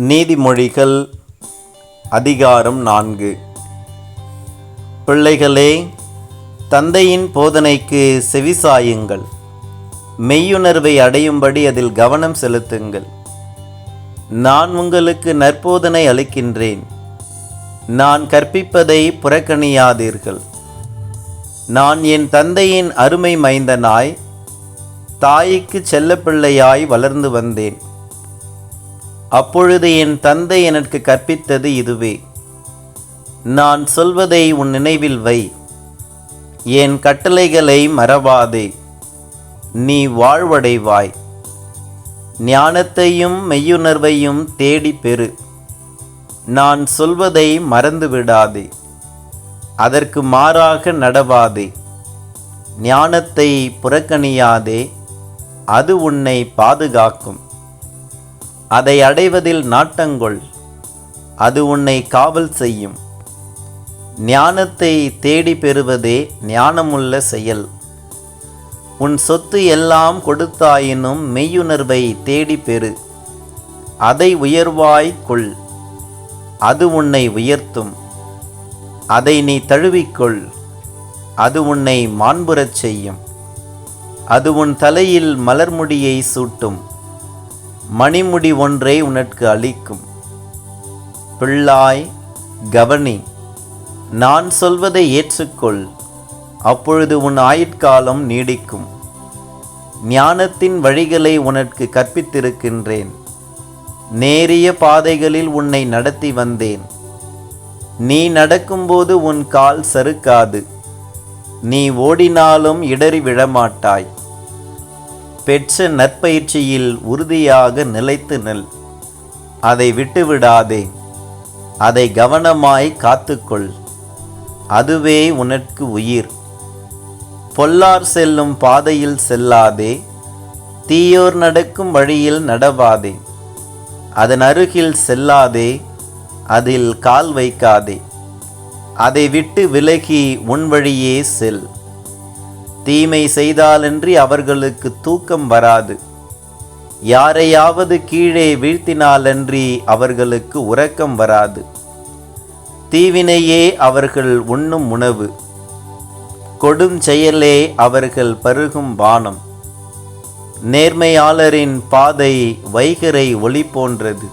நீதிமொழிகள் அதிகாரம் நான்கு. பிள்ளைகளே தந்தையின் போதனைக்கு செவிசாயுங்கள். மெய்யுணர்வை அடையும்படி அதில் கவனம் செலுத்துங்கள். நான் உங்களுக்கு நற்போதனை அளிக்கின்றேன். நான் கற்பிப்பதை புறக்கணியாதீர்கள். நான் என் தந்தையின் அருமை மைந்தனாய் தாய்க்கு செல்லப்பிள்ளையாய் வளர்ந்து வந்தேன். அப்பொழுது என் தந்தை எனக்கு கற்பித்தது இதுவே. நான் சொல்வதை உன் நினைவில் வை. என் கட்டளைகளை மறவாதே. நீ வாழ்வடைவாய். ஞானத்தையும் மெய்யுணர்வையும் தேடி பெறு. நான் சொல்வதை மறந்து விடாதே அதற்கு மாறாக நடவாதே. ஞானத்தை புறக்கணியாதே. அது உன்னை பாதுகாக்கும். அதை அடைவதில் நாட்டங்கொள் அது உன்னை காவல் செய்யும். ஞானத்தை தேடி பெறுவதே ஞானமுள்ள செயல். உன் சொத்து எல்லாம் கொடுத்தாயினும் மெய்யுணர்வை தேடி பெறு. அதை உயர்வாய் கொள். அது உன்னை உயர்த்தும். அதை நீ தழுவிக்கொள். அது உன்னை மாண்புறச் செய்யும். அது உன் தலையில் மலர்முடியை சூட்டும். மணிமுடி ஒன்றை உனக்கு அளிக்கும். பிள்ளாய் கவனி நான் சொல்வதை ஏற்றுக்கொள். அப்பொழுது உன் ஆயுட்காலம் நீடிக்கும். ஞானத்தின் வழிகளை உனக்கு கற்பித்திருக்கின்றேன். நேரிய பாதைகளில் உன்னை நடத்தி வந்தேன். நீ நடக்கும்போது உன் கால் சறுக்காது. நீ ஓடினாலும் இடறி விழமாட்டாய். பெற்ற நற்பயிற்சியில் உறுதியாக நிலைத்து நில். அதை விட்டுவிடாதே. அதை கவனமாய் காத்துக்கொள். அதுவே உனக்கு உயிர். பொல்லார் செல்லும் பாதையில் செல்லாதே. தீயோர் நடக்கும் வழியில் நடவாதே. அதன் அருகில் செல்லாதே. அதில் கால் வைக்காதே. அதை விட்டு விலகி உன் வழியே செல். தீமை செய்தாலன்றி அவர்களுக்கு தூக்கம் வராது. யாரையாவது கீழே வீழ்த்தினாலன்றி அவர்களுக்கு உறக்கம் வராது. தீவினையே அவர்கள் உண்ணும் உணவு. கொடும் செயலே அவர்கள் பருகும் பானம் நேர்மையாளரின் பாதை வைகரை ஒளி போன்றது.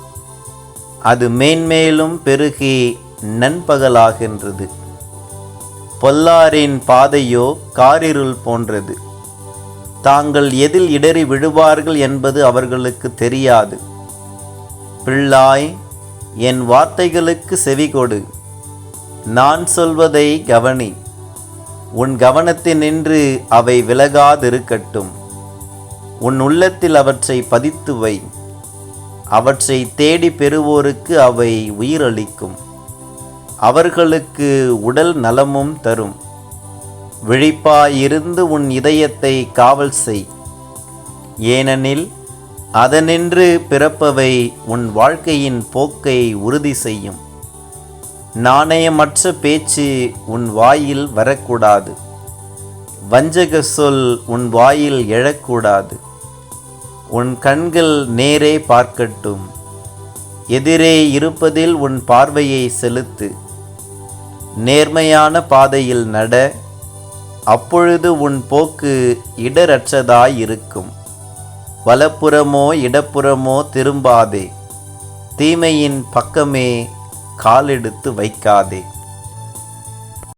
அது மேன்மேலும் பெருகி நண்பகலாகின்றது. பொல்லாரின் பாதையோ காரிருள் போன்றது. தாங்கள் எதில் இடறி விழுவார்கள் என்பது அவர்களுக்கு தெரியாது. பிள்ளாய் என் வார்த்தைகளுக்கு செவிகொடு நான் சொல்வதை கவனி. உன் கவனத்தினின்று அவை விலகாதிருக்கட்டும். உன் உள்ளத்தில் அவற்றை பதித்து வை. அவற்றை தேடி பெறுவோருக்கு அவை உயிரளிக்கும். அவர்களுக்கு உடல் நலமும் தரும். விழிப்பாயிருந்து உன் இதயத்தை காவல் செய். ஏனெனில் அதனின்று பிறப்பவை உன் வாழ்க்கையின் போக்கை உறுதி செய்யும். நாணயமற்ற பேச்சு உன் வாயில் வரக்கூடாது. வஞ்சக சொல் உன் வாயில் எழக்கூடாது. உன் கண்கள் நேரே பார்க்கட்டும். எதிரே இருப்பதில் உன் பார்வையை செலுத்து. நேர்மையான பாதையில் நட அப்பொழுது உன் போக்கு இடரற்றதாயிருக்கும். வலப்புறமோ இடப்புறமோ திரும்பாதே தீமையின் பக்கமே காலெடுத்து வைக்காதே.